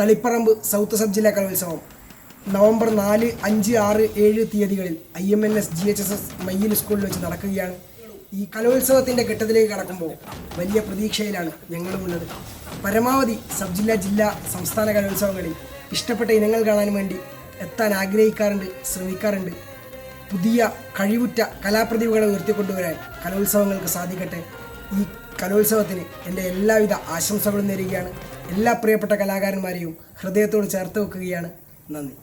Taliparamba south sub ജില്ലാ കലോത്സവം. November നാല് അഞ്ച് ആറ് ഏഴ് തീയതികളിൽ I M N S G H S S Mayyil സ്കൂളിൽ വെച്ച് നടക്കുകയാണ്. ഈ കലോത്സവത്തിന്റെ ഘട്ടത്തിലേക്ക് കടക്കുമ്പോൾ വലിയ പ്രതീക്ഷയിലാണ് ഞങ്ങളുമുള്ളത് പരമാവധി സബ് ജില്ലാ ജില്ലാ സംസ്ഥാന കലോത്സവങ്ങളിൽ ഇഷ്ടപ്പെട്ട ഇനങ്ങൾ കാണാൻ വേണ്ടി എത്താൻ ആഗ്രഹിക്കാറുണ്ട് ശ്രമിക്കാറുണ്ട്. പുതിയ കഴിവുറ്റ കലാപ്രതിഭകളെ ഉയർത്തിക്കൊണ്ടുവരാൻ കലോത്സവങ്ങൾക്ക് സാധിക്കട്ടെ. ഈ കലോത്സവത്തിന് എന്റെ എല്ലാവിധ ആശംസകളും നേരുകയാണ്. എല്ലാ പ്രിയപ്പെട്ട കലാകാരന്മാരെയും ഹൃദയത്തോട് ചേർത്ത് വെക്കുകയാണ്. നന്ദി.